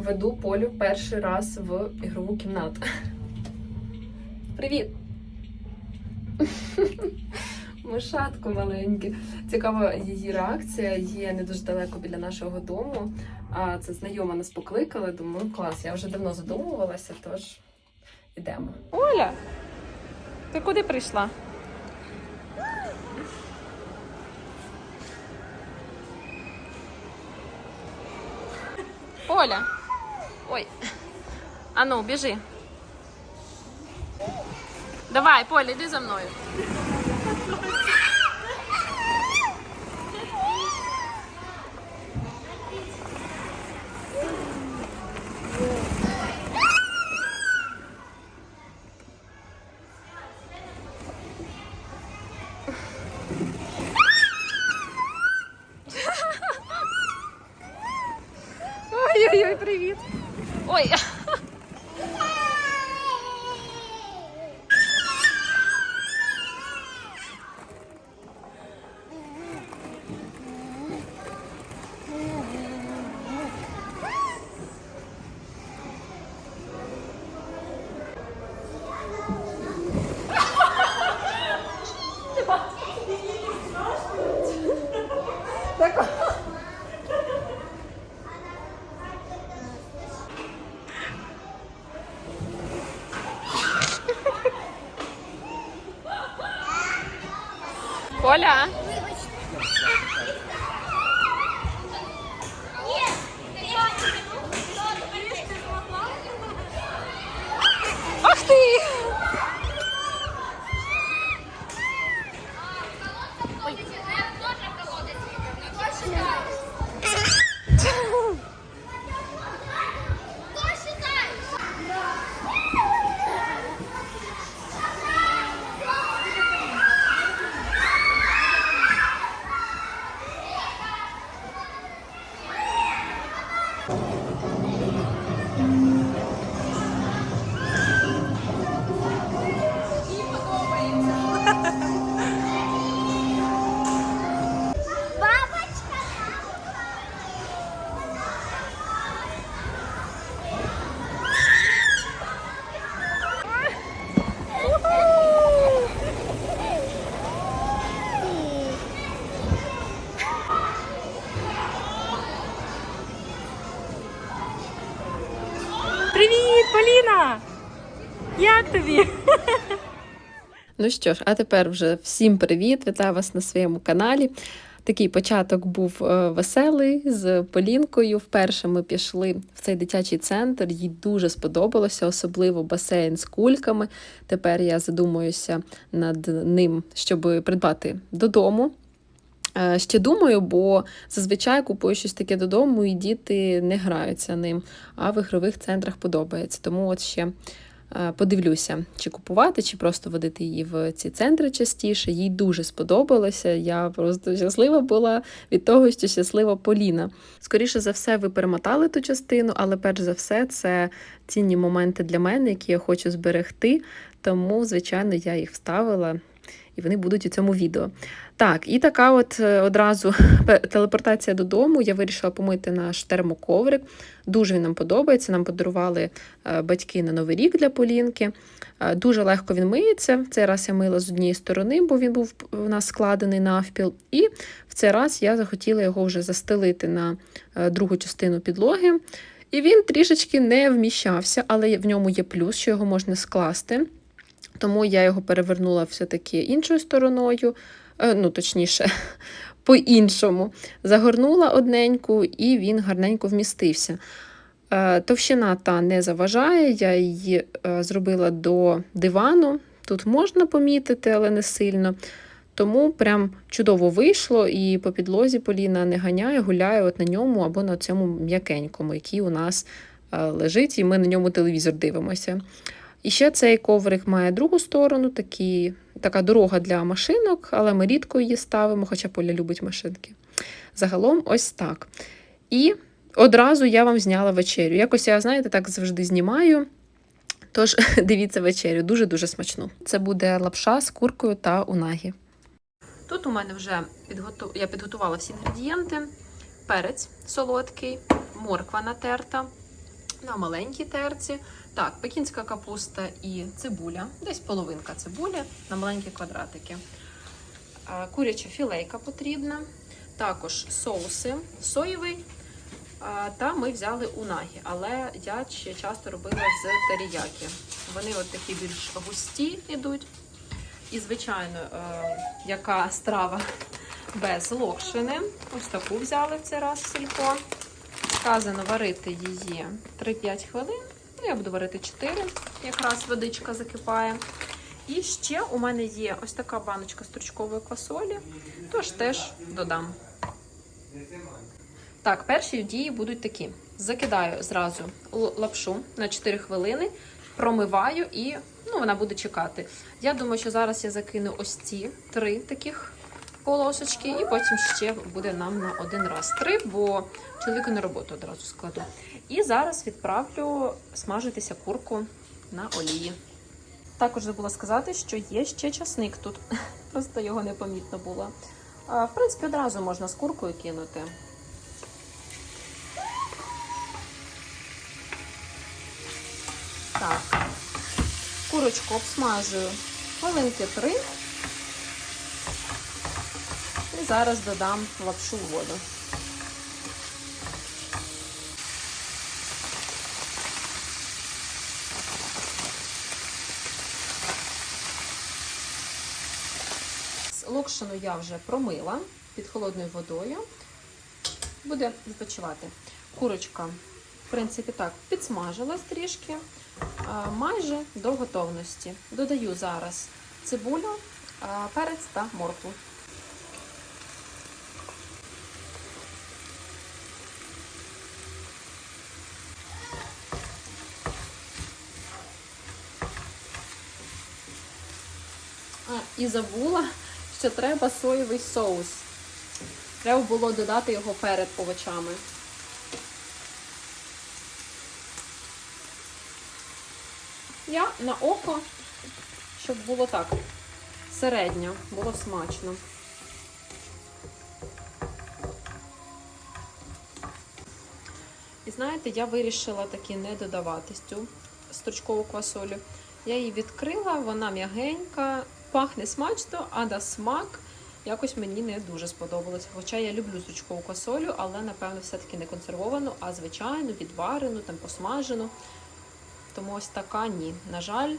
веду Полю перший раз в ігрову кімнату. Привіт! Мишатко маленьке. Цікава її реакція. Є не дуже далеко біля нашого дому. А це знайома нас покликали. Думаю, клас, я вже давно задумувалася, тож ідемо. Оля, ти куди прийшла? Оля. Ой. А ну, біжи. Давай, Поля, иди за мною. Поля. Ну що ж, а тепер вже всім привіт! Вітаю вас на своєму каналі. Такий початок був е, веселий з Полінкою. Вперше ми пішли в цей дитячий центр. Їй дуже сподобалося, особливо басейн з кульками. Тепер я задумуюся над ним, щоб придбати додому. Е, Ще думаю, бо зазвичай купую щось таке додому, і діти не граються ним, а в ігрових центрах подобається. Тому от ще подивлюся, чи купувати, чи просто водити її в ці центри частіше. Їй дуже сподобалося. Я просто щаслива була від того, що щаслива Поліна. Скоріше за все, ви перемотали ту частину, але перш за все, це цінні моменти для мене, які я хочу зберегти. Тому, звичайно, я їх вставила. І вони будуть у цьому відео. Так, і така от е, одразу телепортація додому. Я вирішила помити наш термоковрик. Дуже він нам подобається. Нам подарували е, батьки на Новий рік для Полінки. Е, Дуже легко він миється. В цей раз я мила з однієї сторони, бо він був у нас складений навпіл. І в цей раз я захотіла його вже застелити на другу частину підлоги. І він трішечки не вміщався, але в ньому є плюс, що його можна скласти. Тому я його перевернула все-таки іншою стороною, ну, точніше, по-іншому. Загорнула одненьку, і він гарненько вмістився. Е, Товщина та не заважає, я її е, зробила до дивану. Тут можна помітити, але не сильно. Тому прям чудово вийшло, і по підлозі Поліна не ганяє, гуляє от на ньому або на цьому м'якенькому, який у нас е, лежить, і ми на ньому телевізор дивимося. І ще цей коврик має другу сторону, такі, така дорога для машинок, але ми рідко її ставимо, хоча Поля любить машинки. Загалом ось так. І одразу я вам зняла вечерю. Якось я, знаєте, так завжди знімаю. Тож дивіться вечерю, дуже-дуже смачну. Це буде лапша з куркою та унагі. Тут у мене вже підготу... я підготувала всі інгредієнти: перець солодкий, морква натерта, на маленькій терці. Так, пекінська капуста і цибуля, десь половинка цибулі на маленькі квадратики. Куряча філейка потрібна, також соуси соєвий. Та ми взяли унагі, але я ще часто робила з теріякі. Вони от такі більш густі йдуть. І, звичайно, е, яка страва без локшини. Ось таку взяли в цей раз в сільпо. Сказано варити її 3-5 хвилин. Я буду варити 4, якраз водичка закипає. І ще у мене є ось така баночка стручкової квасолі, тож теж додам. Так, перші дії будуть такі: закидаю зразу лапшу на 4 хвилини, промиваю і ну, вона буде чекати. Я думаю, що зараз я закину ось ці три таких полосочки, і потім ще буде нам на один раз три, бо чоловіку на роботу одразу складу. І зараз відправлю смажитися курку на олії. Також забула сказати, що є ще часник тут. Просто його непомітно було. В принципі, одразу можна з куркою кинути. Так, курочку обсмажую хвилинки три. Зараз додам лапшу в воду. Локшину я вже промила під холодною водою. Буде відпочивати. Курочка, в принципі, так, підсмажилась трішки, майже до готовності. Додаю зараз цибулю, перець та моркву. А, і забула, що треба соєвий соус. Треба було додати його перед овочами. Я на око, щоб було так середньо, було смачно. І знаєте, я вирішила таки не додавати цю стручкову квасолю. Я її відкрила, вона м'ягенька, пахне смачно, а на смак якось мені не дуже сподобалося. Хоча я люблю стручкову квасолю, але, напевно, все-таки не консервовану, а звичайну, відварену, там посмажену. Тому ось така ні. На жаль,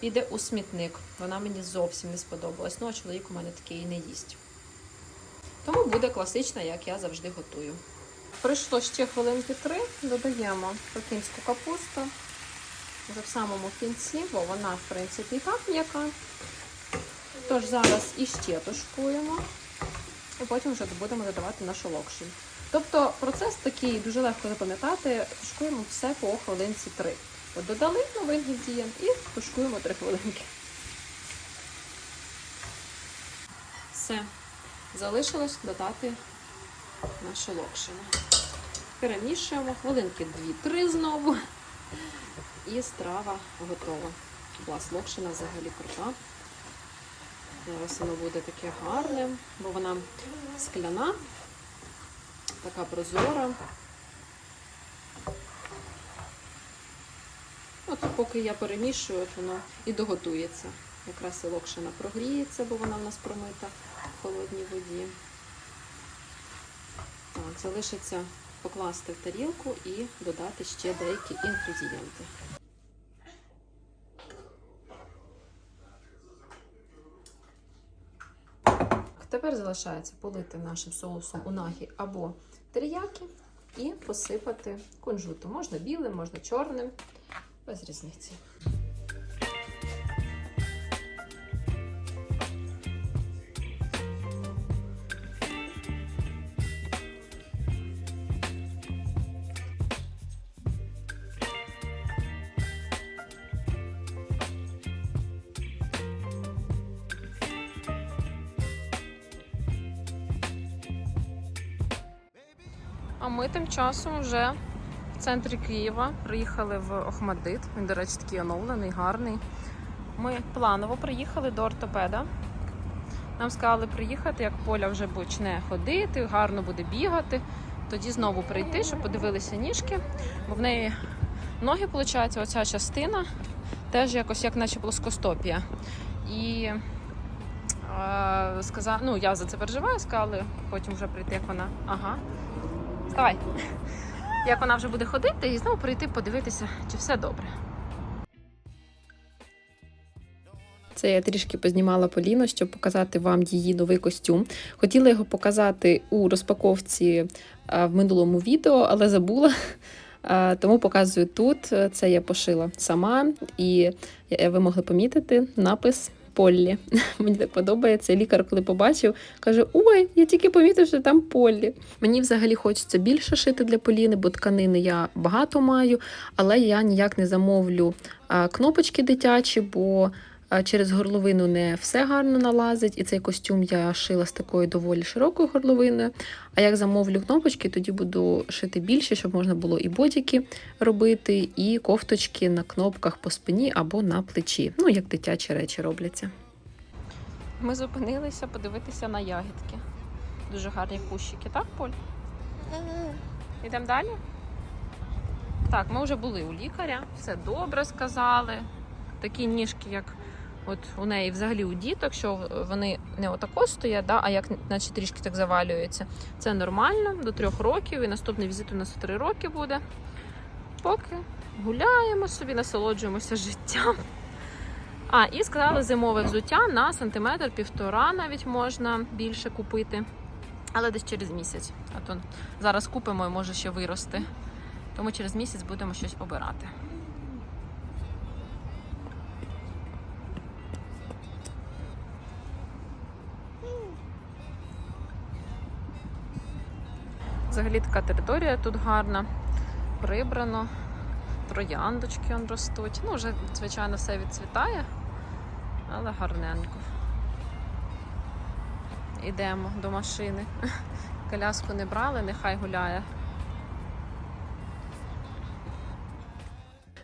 піде у смітник. Вона мені зовсім не сподобалась. Ну, а чоловік у мене такий не їсть. Тому буде класична, як я завжди готую. Пройшло ще хвилинки три, додаємо пекінську капусту вже в самому кінці, бо вона, в принципі, так м'яка. Тож зараз іще тушкуємо, і потім вже будемо додавати нашу локшин. Тобто процес такий дуже легко запам'ятати, тушкуємо все по хвилинці 3. От додали новий інгредієнт і тушкуємо 3 хвилинки. Все. Залишилось додати нашу локшину. Перемішуємо хвилинки 2-3 знову. І страва готова. Клас, локшина взагалі крута. Зараз воно буде таке гарне, бо вона скляна, така прозора. От поки я перемішую, от воно і доготується. Якраз і локшина прогріється, бо вона в нас промита в холодній воді. Так, залишиться покласти в тарілку і додати ще деякі інгредієнти. Тепер залишається полити нашим соусом унагі або теріякі і посипати кунжутом. Можна білим, можна чорним, без різниці. Часом вже в центрі Києва приїхали в Охмадит. Він, до речі, такий оновлений, гарний. Ми планово приїхали до ортопеда. Нам сказали приїхати, як Поля вже почне ходити, гарно буде бігати. тоді знову прийти, щоб подивилися ніжки, бо в неї ноги, виходить, оця частина теж якось як наче плоскостопія. І е, сказав, ну я за це переживаю, сказали, потім вже прийти, як вона. Ага. Вставай. Як вона вже буде ходити, і знову прийти подивитися, чи все добре. Це я трішки познімала Поліну, щоб показати вам її новий костюм. Хотіла його показати у розпаковці в минулому відео, але забула. Тому показую тут. Це я пошила сама, і е, ви могли помітити напис Поллі. Мені так подобається. Лікар, коли побачив, каже: Ой, я тільки помітив, що там Поллі. Мені взагалі хочеться більше шити для Поліни, бо тканини я багато маю, але я ніяк не замовлю кнопочки дитячі, бо через горловину не все гарно налазить, і цей костюм я шила з такою доволі широкою горловиною. А як замовлю кнопочки, тоді буду шити більше, щоб можна було і бодіки робити, і кофточки на кнопках по спині або на плечі. Ну, як дитячі речі робляться. Ми зупинилися подивитися на ягідки. Дуже гарні кущики, так, Поль? Йдемо далі? Так, ми вже були у лікаря, все добре сказали. Такі ніжки, як от у неї взагалі у діток, що вони не отако стоять, да, а як наче трішки так завалюються. Це нормально до трьох років, і наступний візит у нас три роки буде. Поки гуляємо собі, насолоджуємося життям. А, і сказали зимове взуття на сантиметр півтора навіть можна більше купити. Але десь через місяць. А то зараз купимо і може ще вирости. Тому через місяць будемо щось обирати. Взагалі така територія тут гарна, прибрано, трояндочки он ростуть. Ну, вже, звичайно, все відцвітає, але гарненько. Йдемо до машини. Коляску не брали, нехай гуляє.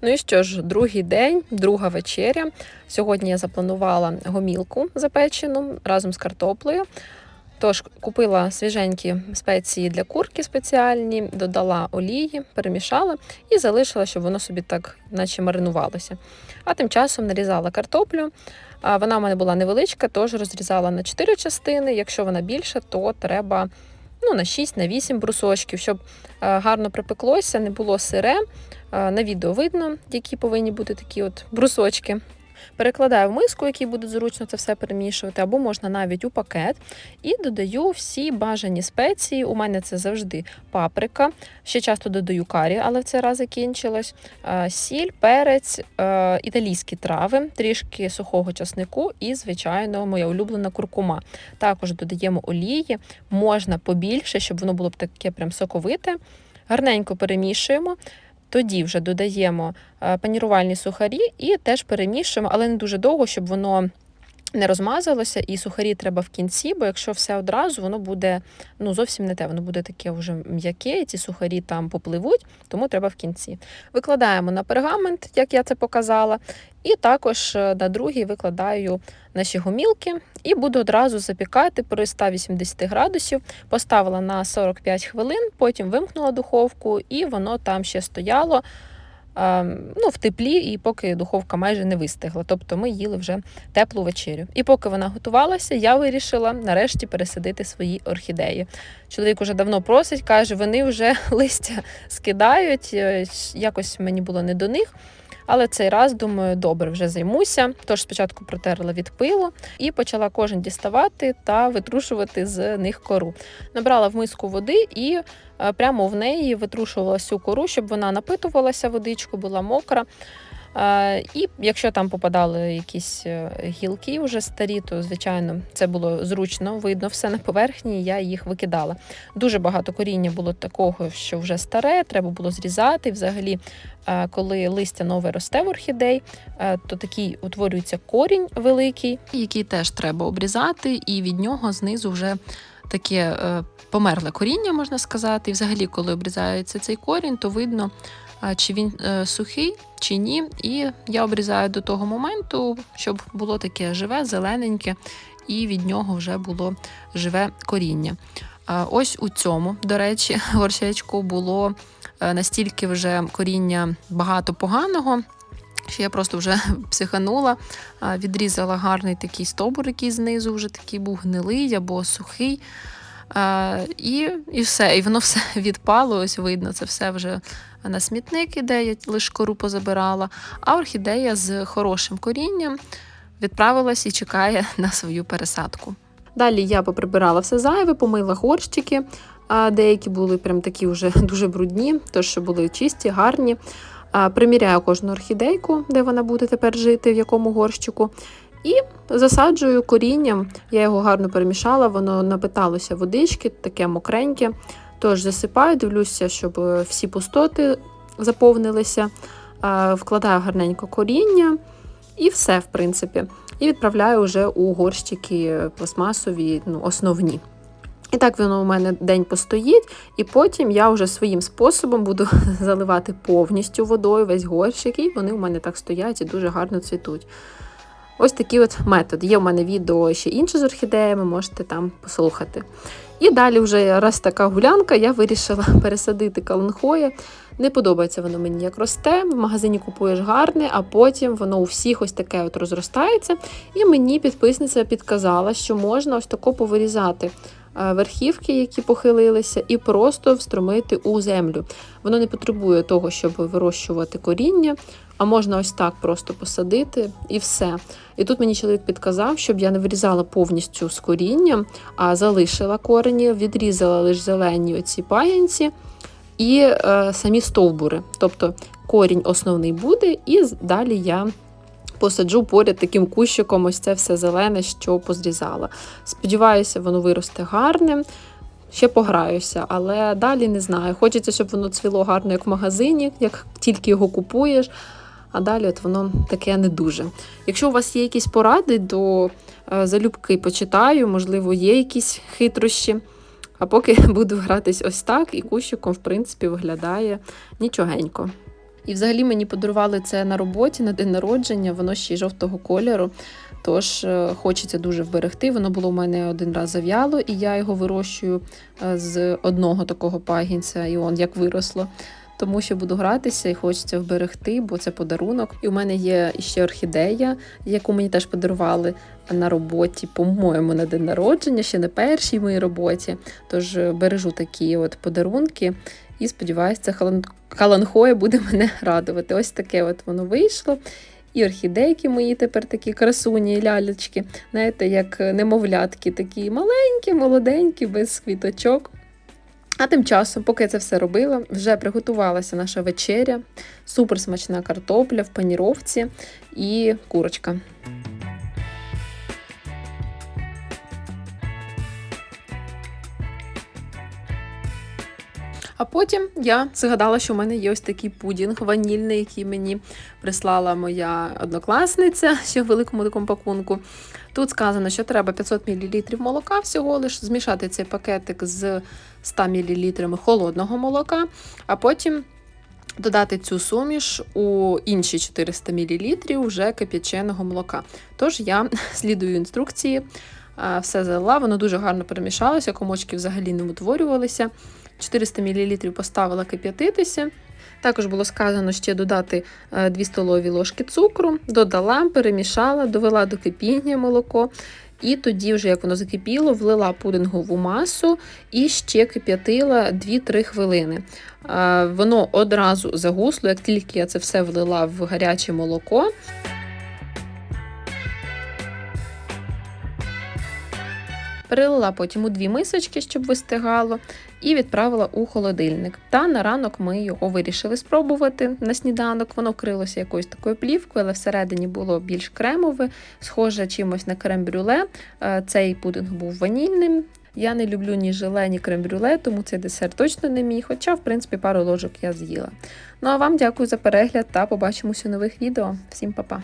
Ну і що ж, другий день, друга вечеря. Сьогодні я запланувала гомілку запечену разом з картоплею. Тож купила свіженькі спеції для курки спеціальні, додала олії, перемішала і залишила, щоб воно собі так, наче маринувалося. А тим часом нарізала картоплю. Вона в мене була невеличка, тож розрізала на 4 частини. Якщо вона більша, то треба ну, на 6 на 8 брусочків, щоб е, гарно припеклося, не було сире. Е, На відео видно, які повинні бути такі от брусочки. Перекладаю в миску, якій буде зручно це все перемішувати, або можна навіть у пакет. І додаю всі бажані спеції. У мене це завжди паприка. Ще часто додаю карі, але в цей раз закінчилось. Е, Сіль, перець, е, італійські трави, трішки сухого часнику і, звичайно, моя улюблена куркума. Також додаємо олії, можна побільше, щоб воно було б таке прям соковите. Гарненько перемішуємо. Тоді вже додаємо е, панірувальні сухарі і теж перемішуємо, але не дуже довго, щоб воно не розмазалося. І сухарі треба в кінці, бо якщо все одразу, воно буде ну, зовсім не те, воно буде таке вже м'яке, і ці сухарі там попливуть, тому треба в кінці. Викладаємо на пергамент, як я це показала, і також е, на другий викладаю наші гомілки і буду одразу запікати при 180 градусів. Поставила на 45 хвилин, потім вимкнула духовку, і воно там ще стояло ну, в теплі, і поки духовка майже не вистигла. Тобто ми їли вже теплу вечерю. І поки вона готувалася, я вирішила нарешті пересадити свої орхідеї. Чоловік уже давно просить, каже, вони вже листя скидають. е, Якось мені було не до них. Але цей раз, думаю, добре, вже займуся. Тож спочатку протерла від пилу і почала кожен діставати та витрушувати з них кору. Набрала в миску води і е, прямо в неї витрушувала всю кору, щоб вона напитувалася водичку, була мокра. І якщо там попадали якісь е, гілки вже старі, то звичайно це було зручно, видно все на поверхні. Я їх викидала. Дуже багато коріння було такого, що вже старе, треба було зрізати. Взагалі, е, коли листя нове росте в орхідей, е, то такий утворюється корінь великий, який теж треба обрізати, і від нього знизу вже таке померле коріння, можна сказати. І взагалі, коли обрізається цей корінь, то видно, чи він е, сухий, чи ні. І я обрізаю до того моменту, щоб було таке живе, зелененьке, і від нього вже було живе коріння. Ось у цьому, до речі, горщечку було е, настільки вже коріння багато поганого, що я просто вже психанула, відрізала гарний такий стовбур, який знизу вже такий був гнилий або сухий. І, і все, і воно все відпало. Ось видно, це все вже на смітник іде, я лише кору позабирала. А орхідея з хорошим корінням відправилась і чекає на свою пересадку. Далі я поприбирала все зайве, помила горщики. А деякі були прям такі вже дуже брудні, тож що були чисті, гарні. Приміряю кожну орхідейку, де вона буде тепер жити, в якому горщику. І засаджую корінням. Я його гарно перемішала, воно напиталося водички, таке мокреньке. Тож засипаю, дивлюся, щоб е, всі пустоти заповнилися, вкладаю гарненько коріння і все, в принципі. І відправляю вже у горщики пластмасові, ну, основні. І так воно у мене день постоїть, і потім я вже своїм способом буду заливати повністю водою весь горщик, і вони у мене так стоять і дуже гарно цвітуть. Ось такий от метод. Є в мене відео ще інше з орхідеями, можете там послухати. І далі, вже раз така гулянка, я вирішила пересадити каланхоє. Не подобається воно мені як росте. В магазині купуєш гарне, а потім воно у всіх ось таке от розростається. І мені підписниця підказала, що можна ось тако повирізати верхівки, які похилилися, і просто встромити у землю. Воно не потребує того, щоб вирощувати коріння, а можна ось так просто посадити і все. І тут мені чоловік підказав, щоб я не вирізала повністю з корінням, а залишила корені, відрізала лише зелені оці паянці і е, самі стовбури. Тобто корінь основний буде, і далі я посаджу поряд таким кущиком ось це все зелене, що позрізала. Сподіваюся, воно виросте гарним. Ще пограюся, але далі не знаю. Хочеться, щоб воно цвіло гарно, як в магазині, як тільки його купуєш. А далі от воно таке не дуже. Якщо у вас є якісь поради, то е, залюбки почитаю, можливо, є якісь хитрощі. А поки буду гратись ось так, і кущиком, в принципі, виглядає нічогенько. І взагалі мені подарували це на роботі на день народження, воно ще й жовтого кольору. Тож е, хочеться дуже вберегти. Воно було у мене один раз зав'яло, і я його вирощую е, з одного такого пагінця, і он як виросло. Тому що буду гратися і хочеться вберегти, бо це подарунок. І у мене є ще орхідея, яку мені теж подарували на роботі, по-моєму, на день народження, ще на першій моїй роботі. Тож е, бережу такі от подарунки і сподіваюся, халан... халанхоя буде мене радувати. Ось таке от воно вийшло. І орхідейки мої тепер такі красуні, лялечки, знаєте, як немовлятки, такі маленькі, молоденькі, без квіточок. А тим часом, поки я це все робила, вже приготувалася наша вечеря, супер смачна картопля в паніровці і курочка. А потім я згадала, що в мене є ось такий пудінг ванільний, який мені прислала моя однокласниця ще в великому такому пакунку. Тут сказано, що треба 500 мл молока всього лиш, змішати цей пакетик з 100 мл холодного молока, а потім додати цю суміш у інші 400 мл вже кип'яченого молока. Тож я слідую інструкції, все залила, воно дуже гарно перемішалося, комочки взагалі не утворювалися. 400 мл поставила кип'ятитися. Також було сказано ще додати 2 столові ложки цукру, додала, перемішала, довела до кипіння молоко. І тоді, вже як воно закипіло, влила пудингову масу і ще кип'ятила 2-3 хвилини. Воно одразу загусло, як тільки я це все влила в гаряче молоко. Перелила потім у дві мисочки, щоб вистигало, і відправила у холодильник. Та на ранок ми його вирішили спробувати на сніданок. Воно вкрилося якоюсь такою плівкою, але всередині було більш кремове, схоже чимось на крем-брюле. Е, Цей пудинг був ванільним. Я не люблю ні желе, ні крем-брюле, тому цей десерт точно не мій, хоча, в принципі, пару ложок я з'їла. Ну а вам дякую за перегляд та побачимося у нових відео. Всім па-па!